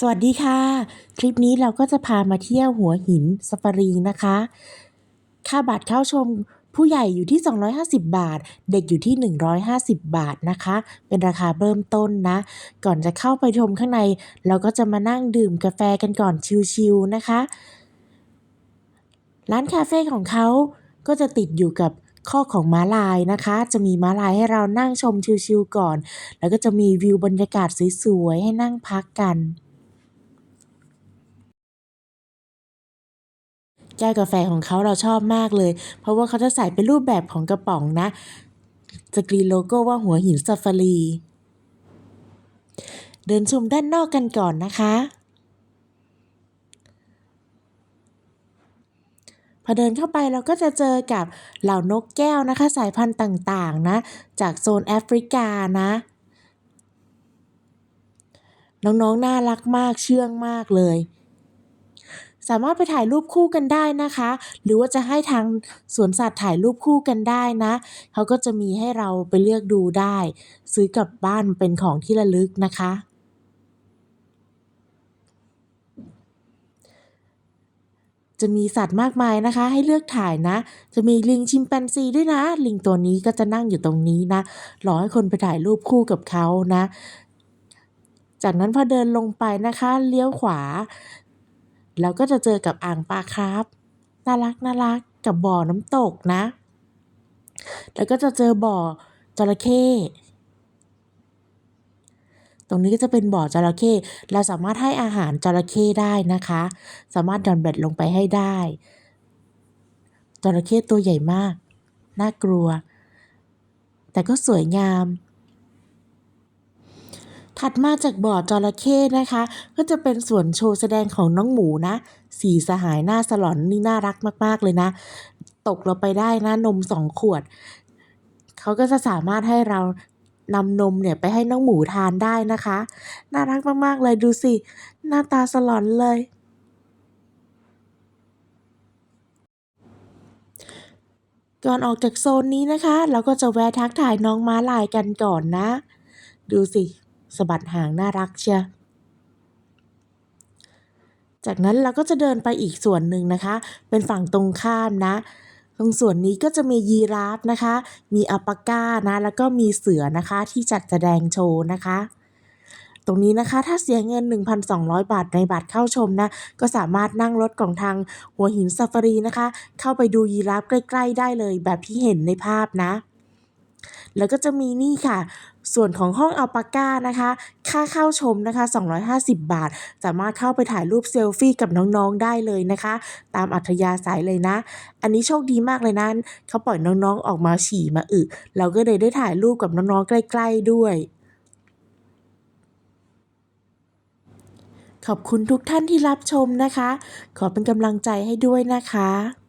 สวัสดีค่ะ คลิปนี้เราก็จะพามาเที่ยวหัวหินซาฟารีนะคะ ค่าบัตรเข้าชมผู้ใหญ่อยู่ที่ 250 บาท เด็กอยู่ที่ 150 บาทนะคะ เป็นราคาเริ่มต้นนะ ก่อนจะเข้าไปชมข้างใน เราก็จะมานั่งดื่มกาแฟกันก่อนชิลๆนะคะ ร้านคาเฟ่ของเขาก็จะติดอยู่กับข้อของม้าลายนะคะ จะมีม้าลายให้เรานั่งชมชิลๆก่อน แล้วก็จะมีวิวบรรยากาศสวยๆให้นั่งพักกัน แก้วกาแฟของเขาเราชอบมากเลย เพราะว่าเขาจะใส่เป็นรูปแบบของกระป๋องนะจะกรีนโลโก้ว่าหัวหินซาฟารี เดินชมด้านนอกกันก่อนนะคะ พอเดินเข้าไปเราก็จะเจอกับเหล่านกแก้วนะคะ สายพันธุ์ต่างๆนะ จากโซนแอฟริกานะน้องๆ น่ารักมาก เชื่องมากเลย สามารถไปถ่ายรูปคู่กันได้นะคะ หรือว่าจะให้ทางสวนสัตว์ถ่ายรูปคู่กันได้นะ เขาก็จะมีให้เราไปเลือกดูได้ ซื้อกลับบ้านเป็นของที่ระลึกนะคะ จะมีสัตว์มากมายนะคะ ให้เลือกถ่ายนะ จะมีลิงชิมแปนซีด้วยนะ ลิงตัวนี้ก็จะนั่งอยู่ตรงนี้นะรอให้คนไปถ่ายรูปคู่กับเขานะจากนั้นพอเดินลงไปนะคะ เลี้ยวขวา เราก็จะเจอกับอ่างปลาครับน่ารักน่ารักกับบ่อน้ำตกนะ แล้วก็จะเจอบ่อจระเข้ ตรงนี้ก็จะเป็นบ่อจระเข้ เราสามารถให้อาหารจระเข้ได้นะคะ สามารถหย่อนเบ็ดลงไปให้ได้ จระเข้ตัวใหญ่มาก น่ากลัว แต่ก็สวยงาม ถัดมาจากบ่อจระเข้นะคะ ก็จะเป็นส่วนโชว์แสดงของน้องหมูนะ สีสหายหน้าสลอนนี่น่ารักมาก ๆ เลยนะ ตกเราไปได้นะนมสองขวด เขาก็จะสามารถให้เรานำนมเนี่ยไปให้น้องหมูทานได้นะคะ น่ารักมากๆเลยดูสิ หน้าตาสลอนเลยก่อนออกจากโซนนี้นะคะ เราก็จะแวะทักทายน้องม้าลายกันก่อนนะ ดูสิ สะบัดหางน่ารักเชียจากนั้นเราก็จะเดินไปอีกส่วนหนึ่งนะคะ เป็นฝั่งตรงข้ามนะ ตรงส่วนนี้ก็จะมียีราฟนะคะ มีอัปก้านะ แล้วก็มีเสือนะคะที่จัดแสดงโชว์นะคะ ตรงนี้นะคะถ้าเสียเงิน 1,200 บาทในบัตรเข้าชมนะ ก็สามารถนั่งรถของทางหัวหินซาฟารีนะคะ เข้าไปดูยีราฟใกล้ ๆ ได้เลยแบบที่เห็นในภาพนะ แล้วก็จะมีนี่ค่ะ ส่วนของห้องอัลปาก้านะคะ ค่าเข้าชมนะคะ 250 บาท สามารถเข้าไปถ่ายรูปเซลฟี่กับน้องๆได้เลยนะคะ ตามอัธยาศัยเลยนะ อันนี้โชคดีมากเลยนะเขาปล่อยน้องๆออกมาฉี่มาอึเราก็เลยได้ถ่ายรูปกับน้องๆใกล้ๆด้วยขอบคุณทุกท่านที่รับชมนะคะ ขอเป็นกำลังใจให้ด้วยนะคะ